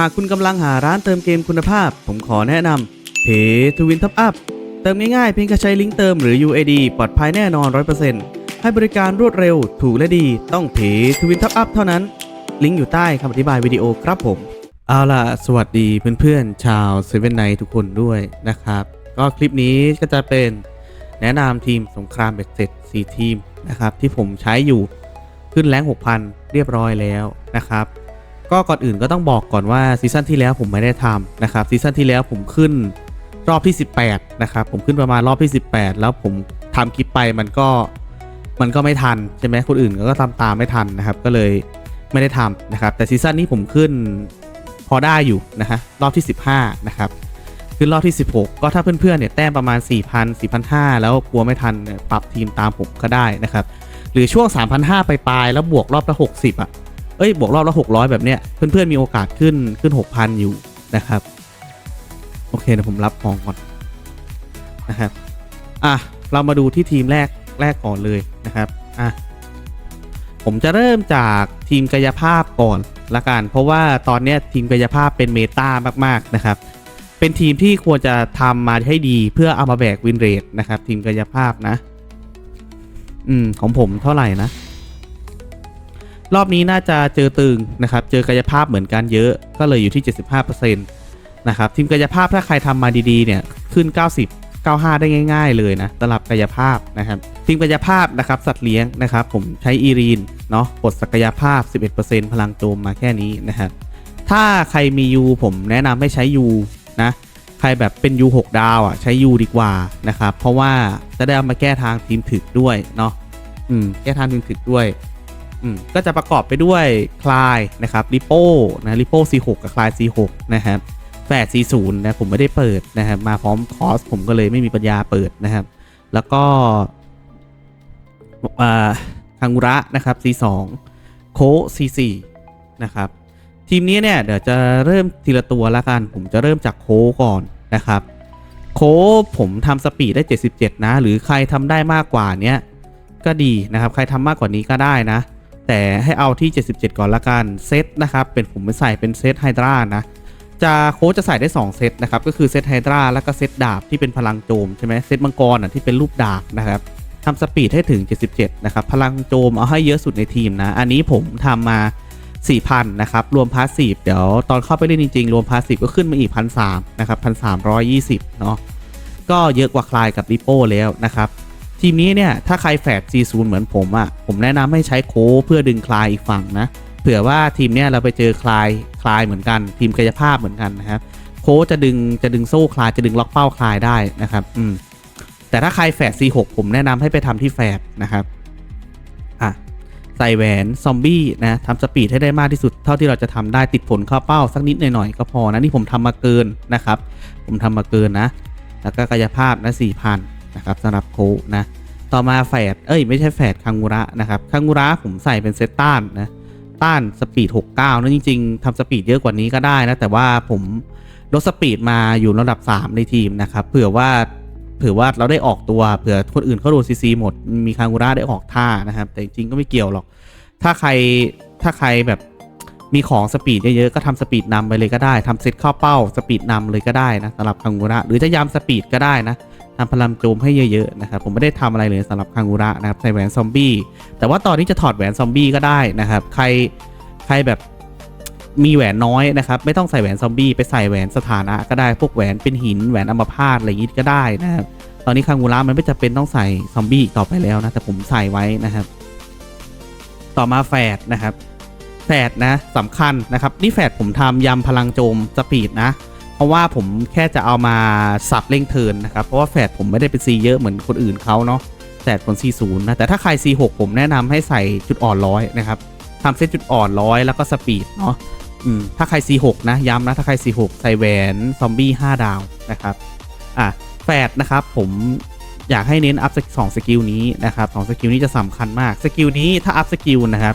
หากคุณกำลังหาร้านเติมเกมคุณภาพ ผมขอแนะนำเพทวินท็อปอัพเติมง่ายๆเพียงแค่ใช้ลิงก์เติมหรือ UID ปลอดภัยแน่นอน 100%ให้บริการรวดเร็ว ถูกและดี ต้องเพทวินท็อปอัพเท่านั้น ลิงก์อยู่ใต้คำอธิบายวิดีโอครับผม เอาล่ะ สวัสดีเพื่อนๆ ชาวเซเว่นไนทุกคนด้วยนะครับ ก็คลิปนี้ก็จะเป็นแนะนำทีมสงครามเบ็ดเสร็จ4ทีมนะครับที่ผมใช้อยู่ขึ้นแรง6,000 เรียบร้อยแล้วนะครับ ก็ก่อนอื่นก็ต้องบอกก่อนว่าซีซั่นที่แล้วผมไม่ได้ทำนะครับซีซั่นที่แล้วผมขึ้นรอบที่ 18 นะครับ ผมขึ้นประมาณรอบที่ 18 แล้วผมทำคลิปไปมันก็มันก็ไม่ทัน ใช่ไหมคนอื่นก็ทำตามไม่ทันนะครับ ก็เลยไม่ได้ทำนะครับ แต่ซีซั่นนี้ผมขึ้นพอได้อยู่นะฮะรอบที่ 15 นะครับขึ้นรอบที่ 16 ก็ถ้าเพื่อนๆเนี่ยแต้มประมาณ 4,000 4,500 แล้วกลัวไม่ทันปรับทีมตามผมก็ได้นะครับ หรือช่วง 3,500 ไปปลายแล้วบวกรอบละ 60 อะ เอ้ยบวกรอบละ600 แบบเนี้ยเพื่อนๆมีโอกาสขึ้นขึ้น 6,000 อยู่นะครับ โอเคเดี๋ยวผมรับของก่อนนะครับอะเรามาดูที่ทีมแรกแรกก่อนเลยนะครับอะผมจะเริ่มจากทีมกายภาพก่อนละกันเพราะว่าตอนเนี้ยทีมกายภาพเป็นเมตามาก ๆ นะครับ เป็นทีมที่ควรจะทำมาให้ดีเพื่อเอามาแบกวินเรทนะครับ ทีมกายภาพนะ อืม ของผมเท่าไหร่นะ รอบนี้น่าจะเจอตึงนะครับ เจอกายภาพเหมือนกันเยอะ ก็เลยอยู่ที่ 75%นะครับ ทีมกายภาพถ้าใครทำมาดีๆเนี่ยขึ้น 90 95 ได้ง่าย ๆ เลยนะสำหรับกายภาพนะครับทีมกายภาพนะครับสัตว์เลี้ยงนะครับ ผมใช้อีรีนเนาะกดศักยภาพ 11%พลังโจมมาแค่นี้นะครับถ้าใครมียูผมแนะนำให้ใช้ยูนะใครแบบเป็น U 6ดาวอะใช้ U ดีกว่านะครับเพราะว่าจะได้เอามาแก้ทางทีมถึกด้วยเนาะอืมแก้ทางทีมถึกด้วย ก็จะประกอบไปด้วยคลายนะครับริโป้นะริโป้ C6 กับคลาย C6 นะครับแฝด C0 นะผมไม่ได้เปิดนะครับมาพร้อมคอสผมก็เลยไม่มีปัญญาเปิดนะครับ แล้วก็อ่าคังุระนะครับ C2 โค C4 นะครับทีมนี้เนี่ยเดี๋ยวจะเริ่มทีละตัวละกัน ผมจะเริ่มจากโคก่อนนะครับ โคผมทำสปีดได้ 77 นะ หรือใครทำได้มากกว่าเนี้ยก็ดีนะครับ ใครทำมากกว่านี้ก็ได้นะ แต่ให้เอาที่ 77 ก่อนละกันเซตนะครับเป็นผมไปใส่เป็นเซตไฮดรานะจะโค้ชจะใส่ได้ 2 เซตนะครับ ก็คือเซตไฮดราแล้วก็เซตดาบที่เป็นพลังโจมใช่ไหมเซตมังกรอะที่เป็นรูปดาบนะครับทำสปีดให้ถึง 77 นะครับ พลังโจมเอาให้เยอะสุดในทีมนะ อันนี้ผมทำมา 4,000 นะครับ รวมพาสซีฟเดี๋ยวตอนเข้าไปเล่นจริง ๆ รวมพาสซีฟก็ขึ้นมาอีก1,300นะครับ1,320เนาะก็เยอะกว่าคลายกับริโป้แล้วนะครับ ทีมนี้เนี่ยถ้าใครแฝด C0 เหมือนผมอะ่ะผมแนะนำให้ใช้โค้เพื่อดึงคลายอีกฝั่งนะเผื่อว่าทีมเนี้ยเราไปเจอคลายคลายเหมือนกัน ทีมกายภาพเหมือนกันนะครับโค้จะดึงจะดึงโซ่คลายจะดึงล็อกเป้าคลายได้นะครับอืมแต่ถ้าใครแฝด C6 ผมแนะนำให้ไปทำที่แฝดนะครับอะใส่แหวนซอมบี้นะทำสปีดให้ได้มากที่สุดเท่าที่เราจะทำได้ติดผลเข้าเป้าสักนิดหน่อยๆก็พอนะนี่ผมทำมาเกินนะครับ ผมทำมาเกินนะ แล้วก็กายภาพนะสี่พัน นะครับสำหรับโคนะต่อมาแฝดเอ้ยไม่ใช่แฝดคังงูระนะครับคังงูระผมใส่เป็นเซตต้านนะต้านสปีด 69นะจริง ๆทำสปีดเยอะกว่านี้ก็ได้นะ แต่ว่าผมลดสปีดมาอยู่ระดับ 3 ในทีมนะครับเผื่อว่าเผื่อว่าเราได้ออกตัวเผื่อคนอื่นเขาโดนซีซีหมดมีคังงูระได้ออกท่านะครับ แต่จริงๆก็ไม่เกี่ยวหรอก ถ้าใครถ้าใครแบบมีของสปีดเยอะๆก็ทำสปีดนำไปเลยก็ได้ทำเซตเข้าเป้าสปีดนำเลยก็ได้นะสำหรับคังงูระหรือจะยามสปีดก็ได้นะ ทำพลังโจมให้เยอะๆนะครับผมไม่ได้ทำอะไรเลยสำหรับคังงูระนะครับใส่แหวนซอมบี้แต่ว่าตอนนี้จะถอดแหวนซอมบี้ก็ได้นะครับ ใครใครแบบมีแหวนน้อยนะครับ ไม่ต้องใส่แหวนซอมบี้ไปใส่แหวนสถานะก็ได้พวกแหวนเป็นหินแหวนอัมพาตอะไรอย่างงี้ก็ได้นะครับตอนนี้คังงูระมันไม่จำเป็นต้องใส่ซอมบี้ต่อไปแล้วนะแต่ผมใส่ไว้นะครับ ต่อมาแฝดนะครับแฝดนะสำคัญนะครับนี่แฝดผมทำยำพลังโจมสปีดนะ เพราะว่าผมแค่จะเอามาสับเร่งเทินนะครับ เพราะว่าแฝดผมไม่ได้เป็นซีเยอะเหมือนคนอื่นเขาเนาะแฝดคน C0 นะแต่ถ้าใคร C6 ผมแนะนำให้ใส่จุดอ่อนร้อยนะครับทำเซตจุดอ่อนร้อยแล้วก็สปีดเนาะอืมถ้าใคร C6 นะย้ำนะถ้าใคร C6 ใส่แหวนซอมบี้5ดาวนะครับอะแฝดนะครับผมอยากให้เน้นอัพสองสกิลนี้นะครับสองสกิลนี้จะสำคัญมากสกิลนี้ถ้าอัพสกิลนะครับ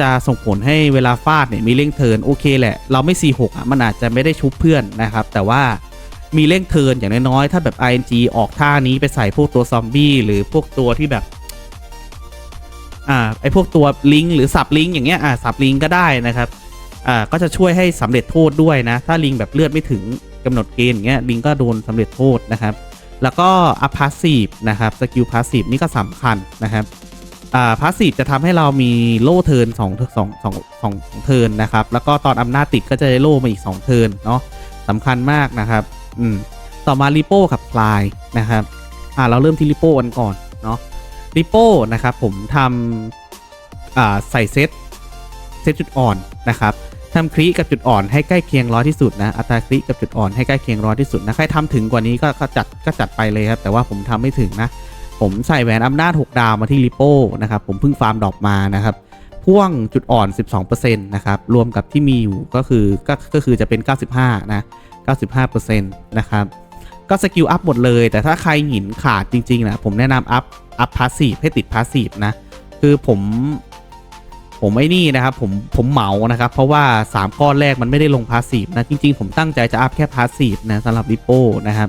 จะส่งผลให้เวลาฟาดเนี่ยมีเร่งเทินโอเคแหละ เราไม่ C6 อะมันอาจจะไม่ได้ชุบเพื่อนนะครับ แต่ว่ามีเร่งเทินอย่างน้อยๆ ถ้าแบบ ING ออกท่านี้ไปใส่พวกตัวซอมบี้หรือพวกตัวที่แบบอ่าไอพวกตัวลิงหรือสับลิงอย่างเงี้ยอ่าสับลิงก็ได้นะครับอ่าก็จะช่วยให้สำเร็จโทษด้วยนะ ถ้าลิงแบบเลือดไม่ถึงกำหนดเกณฑ์อย่างเงี้ยลิงก็โดนสำเร็จโทษนะครับ แล้วก็อัพพาสซีฟนะครับสกิลพาสซีฟนี่ก็สำคัญนะครับ อ่าพาสซีฟจะทำให้เรามีโล่เทิร์นสองสองสองสองเทิร์นนะครับ แล้วก็ตอนอำนาจติดก็จะได้โล่มาอีก 2 เทิร์นเนาะสำคัญมากนะครับ อืม ต่อมาริโป้กับพลายนะครับ อ่าเราเริ่มที่ริโป้กันก่อนเนาะริโป้นะครับผมทำอ่าใส่เซตเซตจุดอ่อนนะครับทำคลิกับจุดอ่อนให้ใกล้เคียงร้อยที่สุดนะ อัตราคลิกับจุดอ่อนให้ใกล้เคียงร้อยที่สุดนะ ใครทำถึงกว่านี้ก็ก็จัดก็จัดไปเลยครับ แต่ว่าผมทำไม่ถึงนะ ผมใส่แหวนอำนาจ 6 ดาวมาที่ริโป้นะครับ ผมเพิ่งฟาร์มดอปมานะครับ พ่วงจุดอ่อน 12%นะครับ รวมกับที่มีอยู่ก็คือก็ก็คือจะเป็น 95 นะ 95%นะครับ ก็สกิลอัพหมดเลย แต่ถ้าใครหินขาดจริงๆนะ ผมแนะนำอัพ อัพพาสซีฟให้ติดพาสซีฟนะ คือผมผมไม่นี่นะครับผมผมเหมานะครับ เพราะว่า 3 ก้อนแรกมันไม่ได้ลงพาสซีฟนะ จริง ๆ ผมตั้งใจจะอัพแค่พาสซีฟนะสำหรับริโป้นะครับ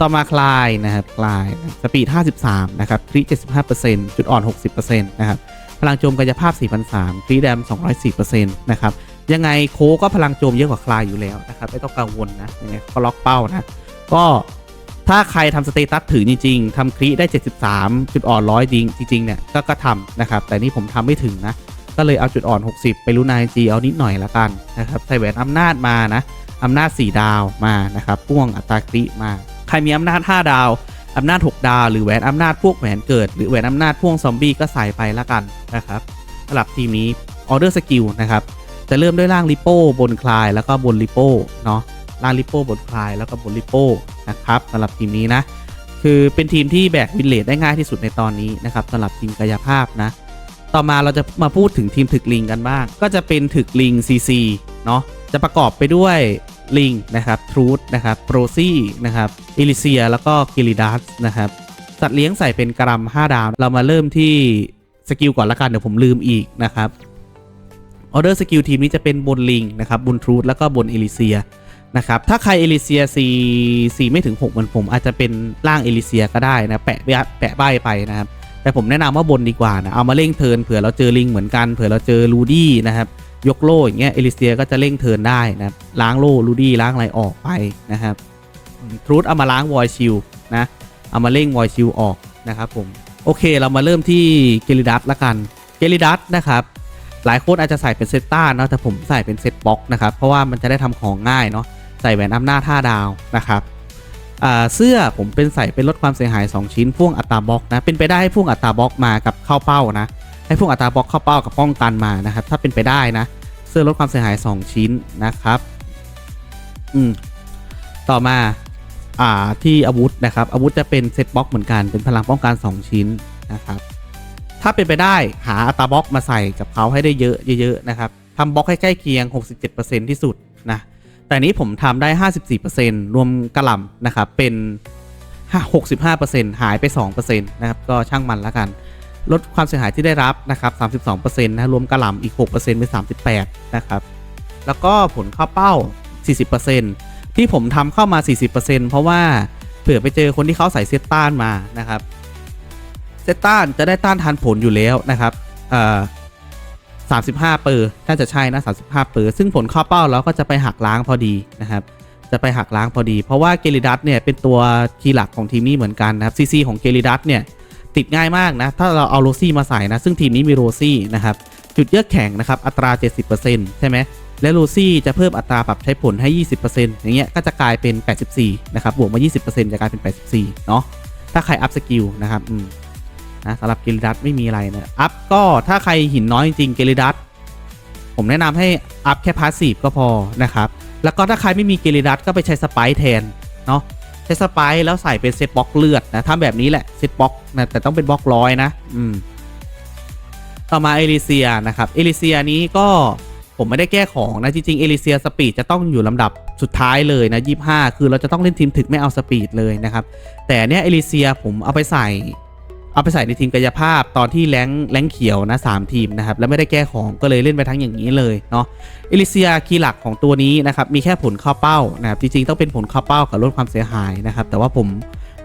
ต่อมาคลายนะครับคลายสปีด 53 นะครับคริ75%จุดอ่อน 60%นะครับพลังโจมกายภาพ 4,003ครีแดม 204%นะครับยังไงโคก็พลังโจมเยอะกว่าคลายอยู่แล้วนะครับไม่ต้องกังวลนะยังไงก็ล็อกเป้านะ ก็ถ้าใครทำสเตตัสถือจริงๆทำครีได้ 73 จุดอ่อนร้อยจริงจริงๆเนี่ยก็ก็ทำนะครับแต่นี่ผมทำไม่ถึงนะ ก็เลยเอาจุดอ่อน 60 ไปรู้นายจีเอานิดหน่อยละกันนะครับใส่แหวนอำนาจมานะอำนาจ 4 ดาวมานะครับพ่วงอัตราคริมา ใครมีอำนาจ 5 ดาวอำนาจ 6 ดาว หรือแหวนอำนาจพวกแหวนเกิด หรือแหวนอำนาจพ่วงซอมบี้ก็ใส่ไปละกันนะครับสำหรับทีมนี้ออเดอร์สกิลนะครับจะเริ่มด้วยล่างริโป้บนคลายแล้วก็บนริโป้เนาะล่างริโป้บนคลายแล้วก็บนริโป้นะครับสำหรับทีมนี้นะคือเป็นทีมที่แบกวินเลดได้ง่ายที่สุดในตอนนี้นะครับสำหรับทีมกายภาพนะต่อมาเราจะมาพูดถึงทีมถึกลิงกันบ้าง ก็จะเป็นถึกลิง CC เนาะจะประกอบไปด้วย ลิงนะครับทรูดนะครับโปรซี่นะครับอิลิเซีย แล้วก็กิลิดัสนะครับ สัตว์เลี้ยงใส่เป็นกรัม 5 ดาว เรามาเริ่มที่สกิลก่อนละกัน เดี๋ยวผมลืมอีกนะครับออเดอร์สกิลทีมนี้จะเป็นบนลิงนะครับบนทรูดแล้วก็บนเอลิเซียนะครับถ้าใครเอลิเซีย C C ไม่ถึง6เหมือนผม อาจจะเป็นร่างเอลิเซียก็ได้นะแปะแปะใบไปนะครับแต่ผมแนะนำว่าบนดีกว่านะเอามาเร่งเทินเผื่อเราเจอลิงเหมือนกันเผื่อเราเจอลูดี้นะครับ ยกโล่อย่างเงี้ยเอลิเซียก็จะเร่งเทินได้นะครับล้างโล่ลูดี้ล้างอะไรออกไปนะครับทรูดเอามาล้างวอยชิลนะเอามาเร่งวอยชิลออกนะครับผมโอเคเรามาเริ่มที่เกลิดัสละกันเกลิดัสนะครับหลายคนอาจจะใส่เป็นเซตต้าเนาะแต่ผมใส่เป็นเซตบ็อกนะครับเพราะว่ามันจะได้ทำของง่ายเนาะใส่แหวนอำนาจ5ดาวนะครับเสื้อผมเป็นใส่เป็นลดความเสียหาย 2 ชิ้นพ่วงอัตราบล็อกนะเป็นไปได้ให้พ่วงอัตราบล็อกมากับเข้าเป้านะ ให้พวงอัตราบล็อกเข้าเป้ากับป้องกันมานะครับ ถ้าเป็นไปได้นะ เสื้อลดความเสียหาย 2 ชิ้นนะครับ อืม ต่อมา อ่า ที่อาวุธนะครับ อาวุธจะเป็นเซตบล็อกเหมือนกัน เป็นพลังป้องกัน 2 ชิ้นนะครับ ถ้าเป็นไปได้หาอัตราบล็อกมาใส่กับเขาให้ได้เยอะเยอะๆนะครับทำบล็อกให้ใกล้เคียง 67%ที่สุดนะ แต่นี้ผมทำได้ 54%รวมกระหล่ำนะครับ เป็น65%หายไป 2%นะครับ ก็ช่างมันล้วกัน ลดความเสียหายที่ได้รับนะครับ 32%นะรวมกระหล่ำอีก 6%เป็น 38 นะครับ แล้วก็ผลเข้าเป้า 40%ที่ผมทำเข้ามา 40%เพราะว่าเผื่อไปเจอคนที่เขาใส่เซตต้านมานะครับ เซตต้านจะได้ต้านทานผลอยู่แล้วนะครับเอ่อ35 เปอร์น่าจะใช่นะ 35 เปอร์ซึ่งผลเข้าเป้าแล้วก็จะไปหักล้างพอดีนะครับ จะไปหักล้างพอดี เพราะว่าเกลิดัสเนี่ยเป็นตัวคีย์หลักของทีมนี้เหมือนกันนะครับซีซีของเกลิดัสเนี่ย ติดง่ายมากนะ ถ้าเราเอาโรซี่มาใส่นะ ซึ่งทีมนี้มีโรซี่นะครับ จุดเยือกแข็งนะครับ อัตรา 70%ใช่ไหม และโรซี่จะเพิ่มอัตราปรับใช้ผลให้ 20%อย่างเงี้ย ก็จะกลายเป็น 84 นะครับ บวกมา 20%จะกลายเป็น 84 เนาะ ถ้าใครอัพสกิลนะครับ อืม นะสำหรับเกลิดัสไม่มีอะไรนะ อัพก็ถ้าใครหินน้อยจริงเกลิดัส ผมแนะนำให้อัพแค่พาสซีฟก็พอนะครับ แล้วก็ถ้าใครไม่มีเกลิดัสก็ไปใช้สไปแทน เนาะ ใช้สไปร์แล้วใส่เป็นเซตบล็อกเลือดนะทำแบบนี้แหละเซตบล็อกนะแต่ต้องเป็นบล็อกร้อยนะ อืม ต่อมาเอลิเซียนะครับ เอลิเซียนี้ก็ผมไม่ได้แก้ของนะ จริงๆ เอลิเซียสปีดจะต้องอยู่ลำดับสุดท้ายเลยนะ 25 คือเราจะต้องเล่นทีมถึกไม่เอาสปีดเลยนะครับ แต่เนี้ยเอลิเซียผมเอาไปใส่ เอาไปใส่ในทีมกายภาพตอนที่แรงแรงเขียวนะสามทีมนะครับแล้วไม่ได้แก้ของก็เลยเล่นไปทั้งอย่างนี้เลยเนาะเอลิเซียคีย์หลักของตัวนี้นะครับมีแค่ผลเข้าเป้านะครับจริงๆต้องเป็นผลเข้าเป้ากับลดความเสียหายนะครับแต่ว่าผม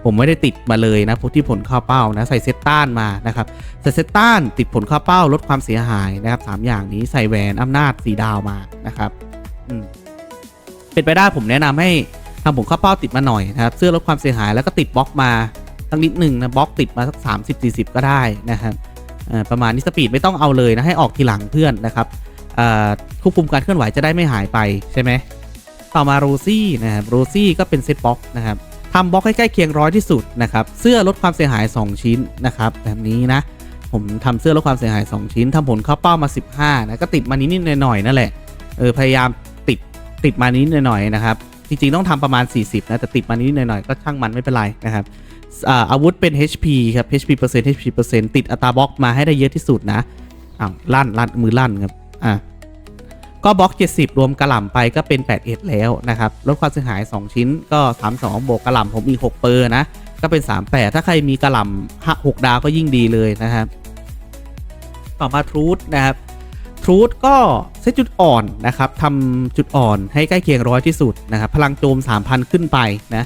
ผมไม่ได้ติดมาเลยนะพวกที่ผลเข้าเป้านะใส่เซตต้านมานะครับใส่เซตต้านติดผลเข้าเป้าลดความเสียหายนะครับสามอย่างนี้ใส่แหวนอำนาจสีดาวมานะครับอืมเป็นไปได้ผมแนะนำให้ทำผลเข้าเป้าติดมาหน่อยนะครับเสื้อลดความเสียหายแล้วก็ติดบล็อกมา สักนิดหนึ่งนะบล็อกติดมาสัก 30 40 ก็ได้นะครับประมาณนี้สปีดไม่ต้องเอาเลยนะให้ออกทีหลังเพื่อนนะครับควบคุมการเคลื่อนไหวจะได้ไม่หายไปใช่ไหมต่อมาโรซี่นะครับโรซี่ก็เป็นเซตบล็อกนะครับทำบล็อกให้ใกล้เคียงร้อยที่สุดนะครับเสื้อลดความเสียหาย 2 ชิ้นนะครับแบบนี้นะผมทำเสื้อลดความเสียหาย 2 ชิ้นทำผลเข้าเป้ามา 15นะก็ติดมานิดๆหน่อยๆนั่นแหละเออพยายามติดติดมานิดๆหน่อยๆนะครับจริงๆต้องทำประมาณ 40นะแต่ติดมานิดๆหน่อยๆก็ช่างมันไม่เป็นไรนะครับ อาวุธเป็น HP ครับ HP เปอร์เซ็นต์ HP เปอร์เซ็นต์ติดอัตราบล็อกมาให้ได้เยอะที่สุดนะอ้าวลั่นลั่นมือลั่นครับอะก็บล็อก 70 รวมกระหล่ำไปก็เป็น81แล้วนะครับลดความเสียหาย 2 ชิ้นก็ 32บวกกระหล่ำผมมี6เปอร์นะ ก็เป็น 38 ถ้าใครมีกระหล่ำ6ดาวก็ยิ่งดีเลยนะครับ ต่อมาทรูดนะครับทรูดก็เซตจุดอ่อนนะครับทำจุดอ่อนให้ใกล้เคียงร้อยที่สุดนะครับ พลังโจม 3,000 ขึ้นไปนะ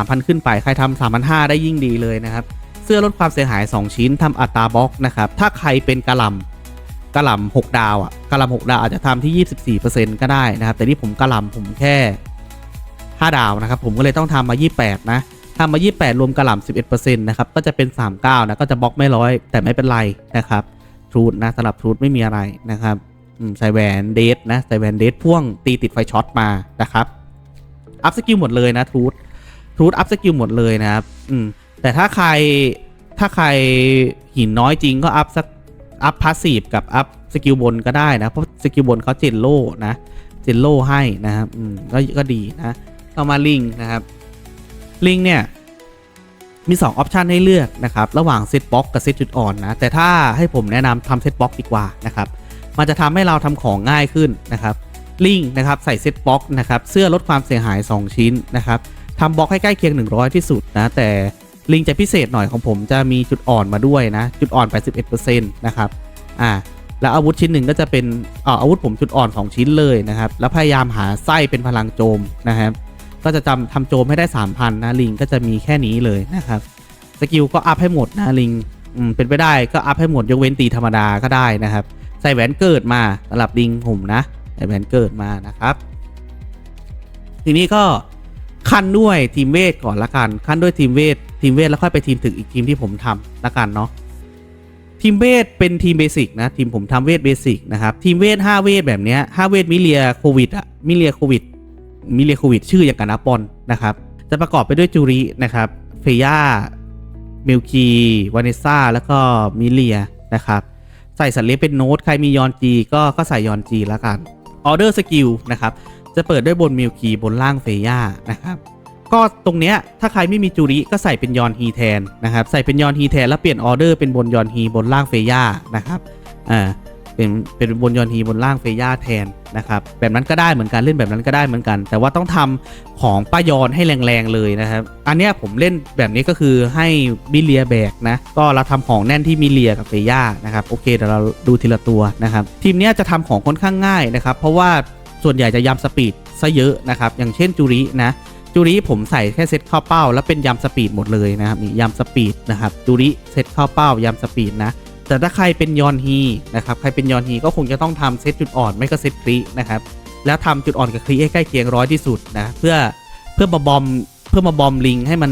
3,000 ขึ้นไป ใครทำ3,500 ได้ยิ่งดีเลยนะครับ เสื้อลดความเสียหาย 2 ชิ้นทำอัตราบล็อกนะครับ ถ้าใครเป็นกระหล่ำกระหล่ำ6ดาวอะกระหล่ำ6ดาวอาจจะทำที่ 24%ก็ได้นะครับ แต่นี่ผมกระหล่ำผมแค่ 5 ดาวนะครับ ผมก็เลยต้องทำมา 28 นะทำมา 28 รวมกระหล่ำ11%นะครับ ก็จะเป็น 39 นะ ก็จะบล็อกไม่ร้อย แต่ไม่เป็นไรนะครับทรูดนะสำหรับทรูดไม่มีอะไรนะครับใส่แหวนเดทนะ ใส่แหวนเดทพ่วงตีติดไฟช็อตมานะครับ อัพสกิลหมดเลยนะทรูด รูดอัพสกิลหมดเลยนะครับอืมแต่ถ้าใครถ้าใครหินน้อยจริงก็อัพสักอัพพาสซีฟกับอัพสกิลบนก็ได้นะ เพราะสกิลบนเขาเจนโล่นะเจนโล่ให้นะครับอืมก็ก็ดีนะต่อมาลิงนะครับลิงเนี่ยมี2ออปชันให้เลือกนะครับ ระหว่างเซตบ็อกกับเซตจุดอ่อนนะ แต่ถ้าให้ผมแนะนำทำเซตบ็อกดีกว่านะครับ มันจะทำให้เราทำของง่ายขึ้นนะครับลิงนะครับใส่เซตบ็อกนะครับ เสื้อลดความเสียหาย 2 ชิ้นนะครับ ทำบล็อกให้ใกล้เคียง 100 ที่สุดนะ แต่ลิงจะพิเศษหน่อยของผมจะมีจุดอ่อนมาด้วยนะ จุดอ่อน 81%นะครับอ่าแล้วอาวุธชิ้นหนึ่งก็จะเป็นอ่าอาวุธผมจุดอ่อน2ชิ้นเลยนะครับ แล้วพยายามหาไส้เป็นพลังโจมนะครับ ก็จะจำทำโจมให้ได้ 3,000 นะลิงก็จะมีแค่นี้เลยนะครับ สกิลก็อัพให้หมดนะลิงอืมเป็นไปได้ก็อัพให้หมดยกเว้นตีธรรมดาก็ได้นะครับ ใส่แหวนเกิดมาสำหรับลิงผมนะ ใส่แหวนเกิดมานะครับ ทีนี้ก็ ขั้นด้วยทีมเวทก่อนละกัน ขั้นด้วยทีมเวททีมเวทแล้วค่อยไปทีมถึกอีกทีมที่ผมทำละกันเนาะทีมเวทเป็นทีมเบสิกนะทีมผมทำเวทเบสิกนะครับทีมเวท5เวทแบบเนี้ย5เวทมิเลียโควิดอะมิเลียโควิดมิเลียโควิดชื่ออย่างกันนะปอนนะครับจะประกอบไปด้วยจูรินะครับเฟย่ามิลคีวานิซ่าแล้วก็มิเลียนะครับใส่สัตว์เลี้ยงเป็นโน้ตใครมียอนจีก็ก็ใส่ยอนจีแล้วกันออเดอร์สกิลนะครับ จะเปิดด้วยบนมิลคีบนล่างเฟย่านะครับก็ตรงเนี้ยถ้าใครไม่มีจูริก็ใส่เป็นยอนฮีแทนนะครับใส่เป็นยอนฮีแทนแล้วเปลี่ยนออเดอร์เป็นบนยอนฮีบนล่างเฟย่านะครับอ่าเป็นเป็นบนยอนฮีบนล่างเฟย่าแทนนะครับแบบนั้นก็ได้เหมือนกันเล่นแบบนั้นก็ได้เหมือนกัน แต่ว่าต้องทำของป้ายอนให้แรงๆเลยนะครับอันเนี้ยผมเล่นแบบนี้ก็คือให้มิเลียแบกนะก็เราทำของแน่นที่มิเลียกับเฟย่านะครับโอเคเดี๋ยวเราดูทีละตัวนะครับทีมเนี้ยจะทำของค่อนข้างง่ายนะครับเพราะว่า ส่วนใหญ่จะยำสปีดซะเยอะนะครับ อย่างเช่นจูรินะจูริผมใส่แค่เซตข้าเป้า แล้วเป็นยำสปีดหมดเลยนะครับนี่ยำสปีดนะครับจูริเซตข้าเป้ายำสปีดนะแต่ถ้าใครเป็นยอนฮีนะครับใครเป็นยอนฮีก็คงจะต้องทำเซตจุดอ่อนไม่ก็เซตครีนะครับแล้วทำจุดอ่อนกับครีให้ใกล้เคียงร้อยที่สุดนะเพื่อเพื่อมาบอมเพื่อมาบอมลิงให้มัน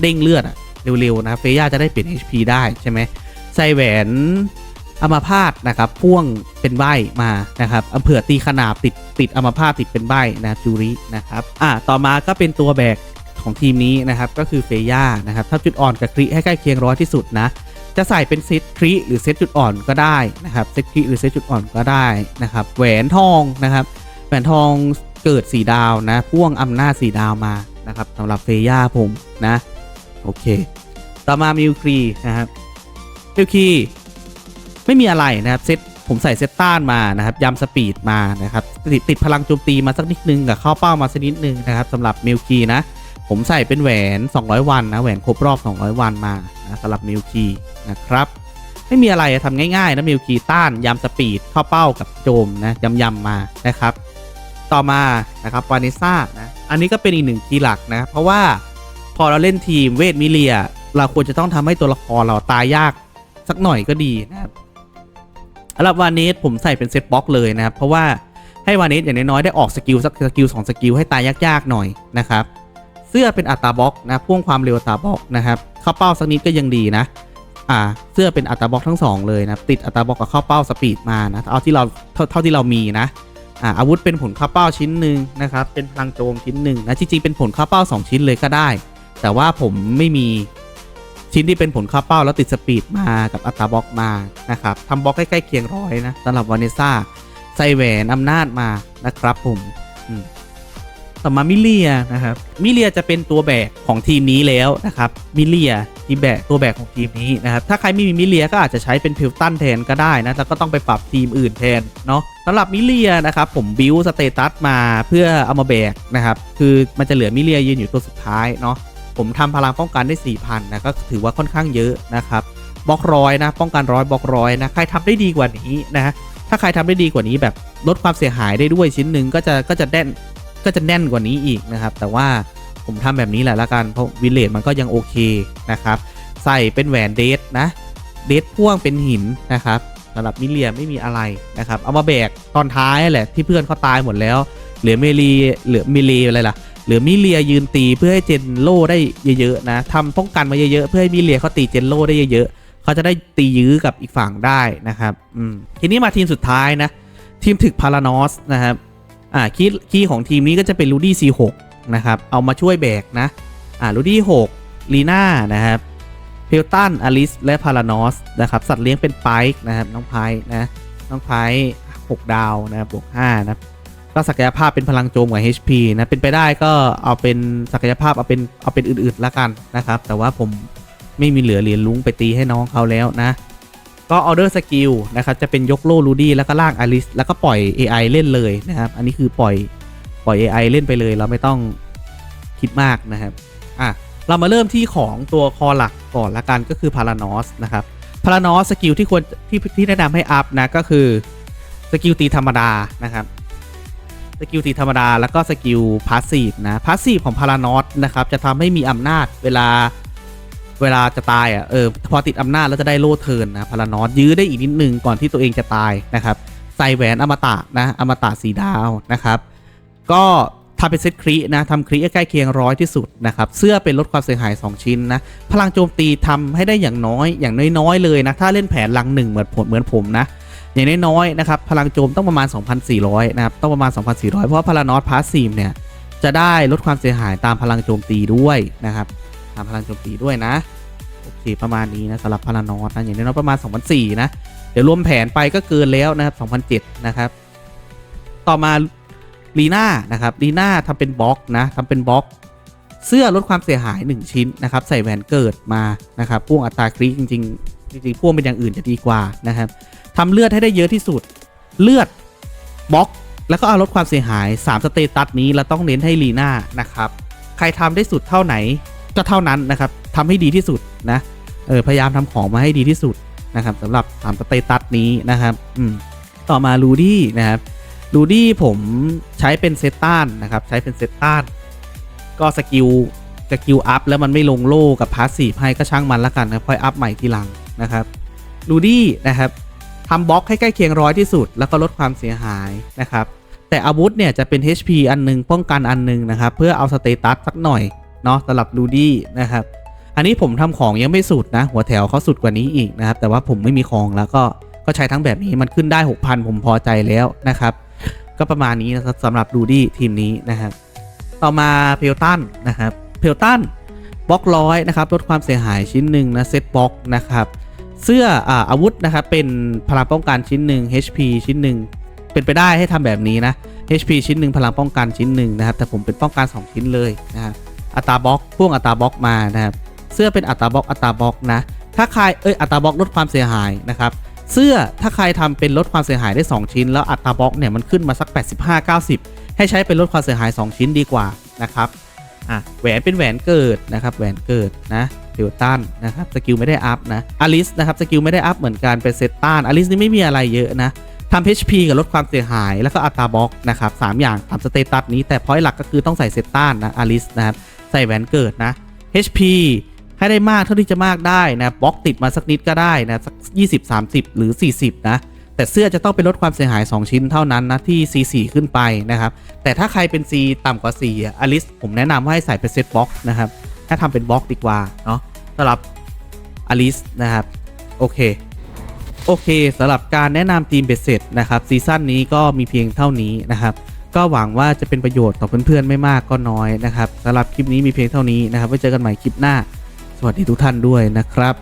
เด้งเลือดอะเร็วๆนะเฟย่าจะได้เปลี่ยน HP ได้ใช่ไหมใส่แหวน อมาพาตนะครับพ่วงเป็นใบมานะครับอเผื่อตีขนาบติดติดอมาพาตติดเป็นใบนะจูรินะครับอ่าต่อมาก็เป็นตัวแบกของทีมนี้นะครับก็คือเฟย่านะครับถ้าจุดอ่อนกับครีให้ใกล้เคียงร้อยที่สุดนะจะใส่เป็นเซตครีหรือเซตจุดอ่อนก็ได้นะครับเซตครีหรือเซตจุดอ่อนก็ได้นะครับแหวนทองนะครับแหวนทองเกิดสีดาวนะพ่วงอำนาจสีดาวมานะครับสำหรับเฟย่าผมนะโอเค ต่อมามิวครีนะครับมิวครี ไม่มีอะไรนะครับเซตผมใส่เซตต้านมานะครับยำสปีดมานะครับติดติดพลังโจมตีมาสักนิดนึงกับเข้าเป้ามาสักนิดนึงนะครับสำหรับมิวคีนะ ผมใส่เป็นแหวน 200 วันนะแหวนครบรอบ 200 วันมานะสำหรับมิวคีนะครับไม่มีอะไรทำง่ายๆนะมิวคีต้านยำสปีดเข้าเป้ากับโจมนะยำยำๆมานะครับต่อมานะครับวานิซ่านะอันนี้ก็เป็นอีกหนึ่งคีย์หลักนะเพราะว่าพอเราเล่นทีมเวทมิเลีย เราควรจะต้องทำให้ตัวละครเราตายยากสักหน่อยก็ดีนะครับ สำหรับวานิสผมใส่เป็นเซตบล็อกเลยนะครับ เพราะว่าให้วานิสอย่างน้อยๆได้ออกสกิลสักสกิลสองสกิลให้ตายยากๆหน่อยนะครับ เสื้อเป็นอัตราบล็อกนะพ่วงความเร็วอัตราบล็อกนะครับเข้าเป้าสักนิดก็ยังดีนะอ่าเสื้อเป็นอัตราบล็อกทั้งสองเลยนะติดอัตราบล็อกกับเข้าเป้าสปีดมานะเอาที่เราเท่าที่เรามีนะอ่าอาวุธเป็นผลเข้าเป้าชิ้นหนึ่งนะครับเป็นพลังโจมชิ้นหนึ่งนะจริงๆเป็นผลเข้าเป้าสองชิ้นเลยก็ได้ แต่ว่าผมไม่มี ชิ้นที่เป็นผลข้าเป้าแล้วติดสปีดมากับอัตราบล็อกมานะครับทำบล็อกใกล้ๆเคียงร้อยนะสำหรับวานิซ่าใส่แหวนอำนาจมานะครับผมอืมต่อมามิเลียนะครับมิเลียจะเป็นตัวแบกของทีมนี้แล้วนะครับมิเลียทีมแบกตัวแบกของทีมนี้นะครับถ้าใครไม่มีมิเลียก็อาจจะใช้เป็นพิลตันแทนก็ได้นะแล้วก็ต้องไปปรับทีมอื่นแทนเนาะสำหรับมิเลียนะครับผมบิวสเตตัสมาเพื่อเอามาแบกนะครับคือมันจะเหลือมิเลียยืนอยู่ตัวสุดท้ายเนาะ ผมทำพลังป้องกันได้ 4,000 นะ ก็ถือว่าค่อนข้างเยอะนะครับบล็อกร้อยนะ ป้องกันร้อยบล็อกร้อยนะ ใครทำได้ดีกว่านี้นะฮะถ้าใครทำได้ดีกว่านี้แบบลดความเสียหายได้ด้วยชิ้นหนึ่งก็จะก็จะแน่นก็จะแน่นกว่านี้อีกนะครับ แต่ว่าผมทำแบบนี้แหละละกันเพราะวิเลจมันก็ยังโอเคนะครับ ใส่เป็นแหวนเดทนะ เดทพ่วงเป็นหินนะครับสำหรับมิเลียไม่มีอะไรนะครับ เอามาแบกตอนท้ายแหละที่เพื่อนเขาตายหมดแล้ว เหลือเมลีเหลือมิเลอะไรล่ะ หลือมิเลียยืนตีเพื่อให้เจนโลได้เยอะๆนะทำป้องกันมาเยอะๆเพื่อให้มิเลียเขาตีเจนโลได้เยอะๆเขาจะได้ตียื้อกับอีกฝั่งได้นะครับอืมทีนี้มาทีมสุดท้ายนะ ทีมถึกพารานอสนะครับอ่าคีย์คีของทีมนี้ก็จะเป็น Rudy C6 นะครับเอามาช่วยแบกนะอ่า Rudy 6ลีน่านะครับเพลตันอลิส และพารานอส นะครับ สัตว์เลี้ยงเป็นไพค์นะครับ น้องไพค์นะ น้องไพค์6ดาว นะบวก5นะ ก็ศักยภาพเป็นพลังโจมกับ HP นะเป็นไปได้ก็เอาเป็นศักยภาพเอาเป็นเอาเป็นอื่นๆละกันนะครับ แต่ว่าผมไม่มีเหลือเหรียญลุงไปตีให้น้องเขาแล้วนะ ก็ออเดอร์สกิลนะครับจะเป็นยกโลลูดี้แล้วก็ล่ากอลิสแล้วก็ปล่อย AI เล่นเลยนะครับ อันนี้คือปล่อยปล่อย AI เล่นไปเลยเราไม่ต้องคิดมากนะครับอะเรามาเริ่มที่ของตัวคอหลักก่อนละกันก็คือพารานอสนะครับพารานอสสกิลที่ควรที่ที่แนะนำให้อัพนะก็คือสกิลตีธรรมดานะครับ สกิลตีธรรมดา แล้วก็สกิลพาสซีฟนะพาสซีฟของพารานอสนะครับจะทำให้มีอำนาจเวลาเวลาจะตายอะเออพอติดอำนาจแล้วจะได้โล่เทินนะพารานอสยื้อได้อีกนิดนึงก่อนที่ตัวเองจะตายนะครับใส่แหวนอมตะนะอมตะสีดาวนะครับ ก็ทำเป็นเซตครีนะทำครีใกล้เคียงร้อยที่สุดนะครับ เสื้อเป็นลดความเสียหาย 2 ชิ้นนะ พลังโจมตีทำให้ได้อย่างน้อยอย่างน้อยๆเลยนะ ถ้าเล่นแผนลังหนึ่งเหมือนผมเหมือนผมนะ อย่างน้อยๆนะครับพลังโจมต้องประมาณ 2,400 นะครับต้องประมาณ 2,400 เพราะว่าพารานอสพาสซีฟเนี่ยจะได้ลดความเสียหายตามพลังโจมตีด้วยนะครับตามพลังโจมตีด้วยนะโอเคประมาณนี้นะสำหรับพารานอสนะอย่างน้อยๆประมาณ2004นะเดี๋ยวรวมแผนไปก็เกินแล้วนะครับ2007นะครับต่อมาลีน่านะครับลีน่าทำเป็นบล็อกนะทำเป็นบล็อก เสื้อลดความเสียหาย 1 ชิ้นนะครับใส่แหวนเกิดมานะครับพ่วงอัตราคลิกจริงๆจริงๆพ่วงเป็นอย่างอื่นจะดีกว่านะครับ ทำเลือดให้ได้เยอะที่สุด เลือดบล็อก แล้วก็เอาลดความเสียหาย 3 สเตตัสนี้เราต้องเน้นให้ลีน่านะครับ ใครทำได้สุดเท่าไหนก็เท่านั้นนะครับทำให้ดีที่สุดนะเออพยายามทำของมาให้ดีที่สุดนะครับสำหรับสามสเตตัสนี้นะครับอืมต่อมาลูดี้นะครับลูดี้ผมใช้เป็นเซตต้านนะครับใช้เป็นเซตต้านก็สกิลสกิลอัพแล้วมันไม่ลงโล่กับพาสซีฟให้ก็ช่างมันละกันนะค่อยอัพใหม่ทีหลังนะครับลูดี้นะครับ ทำบล็อกให้ใกล้เคียงร้อยที่สุด แล้วก็ลดความเสียหายนะครับ แต่อาวุธเนี่ยจะเป็น HP อันหนึงป้องกันอันหนึงนะครับ เพื่อเอาสเตตัสสักหน่อยเนาะสำหรับลูดี้นะครับ อันนี้ผมทำของยังไม่สุดนะ หัวแถวเขาสุดกว่านี้อีกนะครับ แต่ว่าผมไม่มีของแล้วก็ก็ใช้ทั้งแบบนี้มันขึ้นได้ 6,000 ผมพอใจแล้วนะครับ ก็ประมาณนี้นะครับสำหรับดูดี้ทีมนี้นะครับ ต่อมาเพลตันนะครับเพลตันบล็อกร้อยนะครับลดความเสียหายชิ้นหนึ่งนะเซตบล็อกนะครับ เสื้ออาอาวุธนะครับเป็นพลังป้องกันชิ้นหนึ่ง HP ชิ้นหนึ่งเป็นไปได้ให้ทำแบบนี้นะ HP ชิ้นหนึ่งพลังป้องกันชิ้นหนึ่งนะครับ แต่ผมเป็นป้องกัน2ชิ้นเลยนะครับอัตราบล็อกพ่วงอัตราบล็อกมานะครับเสื้อเป็นอัตราบล็อกอัตราบล็อกนะ ถ้าใครเอ้ยอัตราบล็อกลดความเสียหายนะครับ เสื้อถ้าใครทำเป็นลดความเสียหายได้ 2 ชิ้น แล้วอัตราบล็อกเนี่ยมันขึ้นมาสัก 85 90 ให้ใช้เป็นลดความเสียหาย 2 ชิ้นดีกว่านะครับ อะแหวนเป็นแหวนเกิดนะครับแหวนเกิดนะฟิลตันนะครับสกิลไม่ได้อัพนะอลิสนะครับสกิลไม่ได้อัพเหมือนกันเป็นเซตตันอลิสนี่ไม่มีอะไรเยอะนะทำ HP กับลดความเสียหาย แล้วก็อัตราบล็อกนะครับสามอย่างตามสเตตัสนี้แต่พอยต์หลักก็คือต้องใส่เซตตันนะอลิสนะครับใส่แหวนเกิดนะ HP ให้ได้มากเท่าที่จะมากได้นะบล็อกติดมาสักนิดก็ได้นะสัก 20 30 หรือ 40 นะ แต่เสื้อจะต้องเป็นลดความเสียหาย 2 ชิ้นเท่านั้นนะที่ C4 ขึ้นไปนะครับ แต่ถ้าใครเป็น C ต่ำกว่า4อะอลิสผมแนะนำว่าให้ใส่เป็นเซตบล็อกนะครับ ถ้าทำเป็นบล็อกดีกว่าเนาะสำหรับอลิสนะครับ โอเค โอเคสำหรับการแนะนำทีมเบสเสร็จนะครับซีซั่นนี้ก็มีเพียงเท่านี้นะครับก็หวังว่าจะเป็นประโยชน์ต่อเพื่อนๆ ไม่มากก็น้อยนะครับสำหรับคลิปนี้มีเพียงเท่านี้นะครับไว้เจอกันใหม่คลิปหน้า สวัสดีทุกท่านด้วยนะครับ